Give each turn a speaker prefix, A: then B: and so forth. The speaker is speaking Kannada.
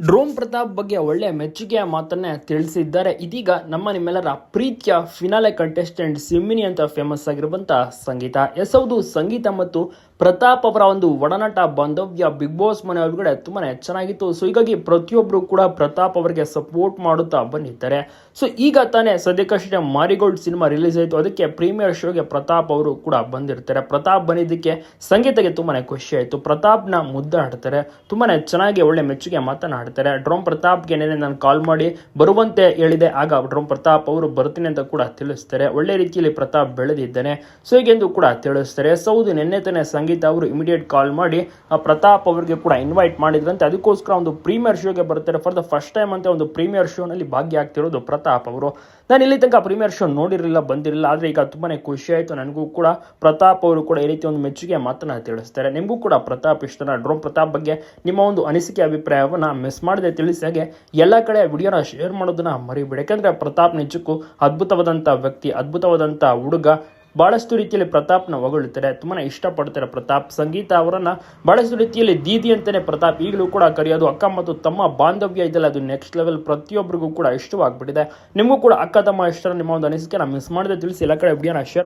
A: ಡ್ರೋನ್ ಪ್ರತಾಪ್ ಬಗ್ಗೆ ಒಳ್ಳೆಯ ಮೆಚ್ಚುಗೆಯ ಮಾತನ್ನೇ ತಿಳಿಸಿದ್ದಾರೆ. ಇದೀಗ ನಮ್ಮ ನಿಮ್ಮೆಲ್ಲರ ಪ್ರೀತಿಯ ಫಿನಾಲೆ ಕಂಟೆಸ್ಟೆಂಟ್ ಸಿಮ್ಮಿನಿ ಅಂತ ಫೇಮಸ್ ಆಗಿರುವಂತ ಸಂಗೀತ. ಎಸ್ ಹೌದು, ಸಂಗೀತ ಮತ್ತು ಪ್ರತಾಪ್ ಅವರ ಒಂದು ಒಡನಾಟ ಬಾಂಧವ್ಯ ಬಿಗ್ ಬಾಸ್ ಮನೆ ಒಳಗಡೆ ತುಂಬಾನೇ ಚೆನ್ನಾಗಿತ್ತು. ಸೊ ಹೀಗಾಗಿ ಪ್ರತಿಯೊಬ್ಬರು ಕೂಡ ಪ್ರತಾಪ್ ಅವರಿಗೆ ಸಪೋರ್ಟ್ ಮಾಡುತ್ತಾ ಬಂದಿದ್ದಾರೆ. ಸೊ ಈಗ ತಾನೇ ಸದ್ಯಕ್ಕಷ್ಟೇ ಮಾರಿಗೋಲ್ಡ್ ಸಿನಿಮಾ ರಿಲೀಸ್ ಆಯಿತು. ಅದಕ್ಕೆ ಪ್ರೀಮಿಯರ್ ಶೋಗೆ ಪ್ರತಾಪ್ ಅವರು ಕೂಡ ಬಂದಿರ್ತಾರೆ. ಪ್ರತಾಪ್ ಬಂದಿದ್ದಕ್ಕೆ ಸಂಗೀತಕ್ಕೆ ತುಂಬಾನೇ ಖುಷಿ ಆಯಿತು. ಪ್ರತಾಪ್ನ ಮುದ್ದಾಡ್ತಾರೆ. ತುಂಬಾನೇ ಚೆನ್ನಾಗಿ ಒಳ್ಳೆ ಮೆಚ್ಚುಗೆ ಮಾತನಾಡ್ತಾರೆ ಡ್ರೋಮ್ ಪ್ರತಾಪ್ಗೆ ನೆನೆ ನಾನು ಕಾಲ್ ಮಾಡಿ ಬರುವಂತೆ ಹೇಳಿದೆ. ಆಗ ಡ್ರೋಮ್ ಪ್ರತಾಪ್ ಅವರು ಬರ್ತೀನಿ ಅಂತ ಕೂಡ ತಿಳಿಸ್ತಾರೆ. ಒಳ್ಳೆ ರೀತಿಯಲ್ಲಿ ಪ್ರತಾಪ್ ಬೆಳೆದಿದ್ದಾನೆ. ಸೊ, ಹೀಗೆಂದು ಕೂಡ ತಿಳಿಸ್ತಾರೆ. ಸೌದಿ ನಿನ್ನೆ ತಾನೇ ಸಂಗೀತ ಅವರು ಇಮಿಡಿಯೇಟ್ ಕಾಲ್ ಮಾಡಿ, ಆ ಪ್ರತಾಪ್ ಅವರಿಗೆ ಕೂಡ ಇನ್ವೈಟ್ ಮಾಡಿದ್ರಂತೆ. ಅದಕ್ಕೋಸ್ಕರ ಒಂದು ಪ್ರೀಮಿಯರ್ ಶೋಗೆ ಬರ್ತಾರೆ. ಫಾರ್ ದ ಫಸ್ಟ್ ಟೈಮ್ ಅಂತ ಒಂದು ಪ್ರೀಮಿಯರ್ ಶೋನಲ್ಲಿ ಭಾಗಿಯಾಗ್ತಿರೋದು ಪ್ರತಾಪ್ ಅವರು. ನಾನು ಇಲ್ಲಿ ತನಕ ಪ್ರೀಮಿಯರ್ ಶೋ ನೋಡಿರಲಿಲ್ಲ, ಬಂದಿರಲಿಲ್ಲ. ಆದರೆ ಈಗ ತುಂಬಾನೇ ಖುಷಿ ಆಯಿತು. ನನಗೂ ಕೂಡ ಪ್ರತಾಪ್ ಅವರು ಕೂಡ ಈ ರೀತಿ ಒಂದು ಮೆಚ್ಚುಗೆ ಮಾತನ್ನ ತಿಳಿಸ್ತಾರೆ. ನಿಮಗೂ ಕೂಡ ಪ್ರತಾಪ್ ಇಷ್ಟನ? ಡ್ರೋನ್ ಪ್ರತಾಪ್ ಬಗ್ಗೆ ನಿಮ್ಮ ಒಂದು ಅನಿಸಿಕೆ, ಅಭಿಪ್ರಾಯವನ್ನು ಮಿಸ್ ಮಾಡದೆ ತಿಳಿಸಿ ಹಾಗೆ ಎಲ್ಲ ಕಡೆ ವಿಡಿಯೋನ ಶೇರ್ ಮಾಡೋದನ್ನ ಮರಿಬೇಡಿ. ಯಾಕಂದರೆ ಪ್ರತಾಪ್ ನಿಜಕ್ಕೂ ಅದ್ಭುತವಾದಂಥ ವ್ಯಕ್ತಿ ಅದ್ಭುತವಾದಂಥ ಹುಡುಗ, ಬಹಳಷ್ಟು ರೀತಿಯಲ್ಲಿ ಪ್ರತಾಪ್ನ ಹೊಗಳುತ್ತಾರೆ ತುಂಬಾ ಇಷ್ಟಪಡ್ತಾರೆ ಪ್ರತಾಪ್. ಸಂಗೀತ ಅವರನ್ನ ಬಹಳಷ್ಟು ರೀತಿಯಲ್ಲಿ ದೀದಿ ಅಂತಾನೆ ಪ್ರತಾಪ್ ಈಗಲೂ ಕೂಡ ಕರೆಯೋದು ಅಕ್ಕ ಮತ್ತು ತಮ್ಮ ಬಾಂಧವ್ಯ ಇದೆಯಲ್ಲ, ಅದು ನೆಕ್ಸ್ಟ್ ಲೆವೆಲ್ ಪ್ರತಿಯೊಬ್ಬರಿಗೂ ಕೂಡ ಇಷ್ಟವಾಗ್ಬಿಟ್ಟಿದೆ. ನಿಮಗೂ ಕೂಡ ಅಕ್ಕ, ತಮ್ಮ ಇಷ್ಟ ನಿಮ್ಮ ಒಂದು ಅನಿಸಿಕೆನ ಮಿಸ್ ಮಾಡದೆ ತಿಳಿಸಿ, ಎಲ್ಲ ಕಡೆ ವಿಡಿಯೋನ ಶೇರ್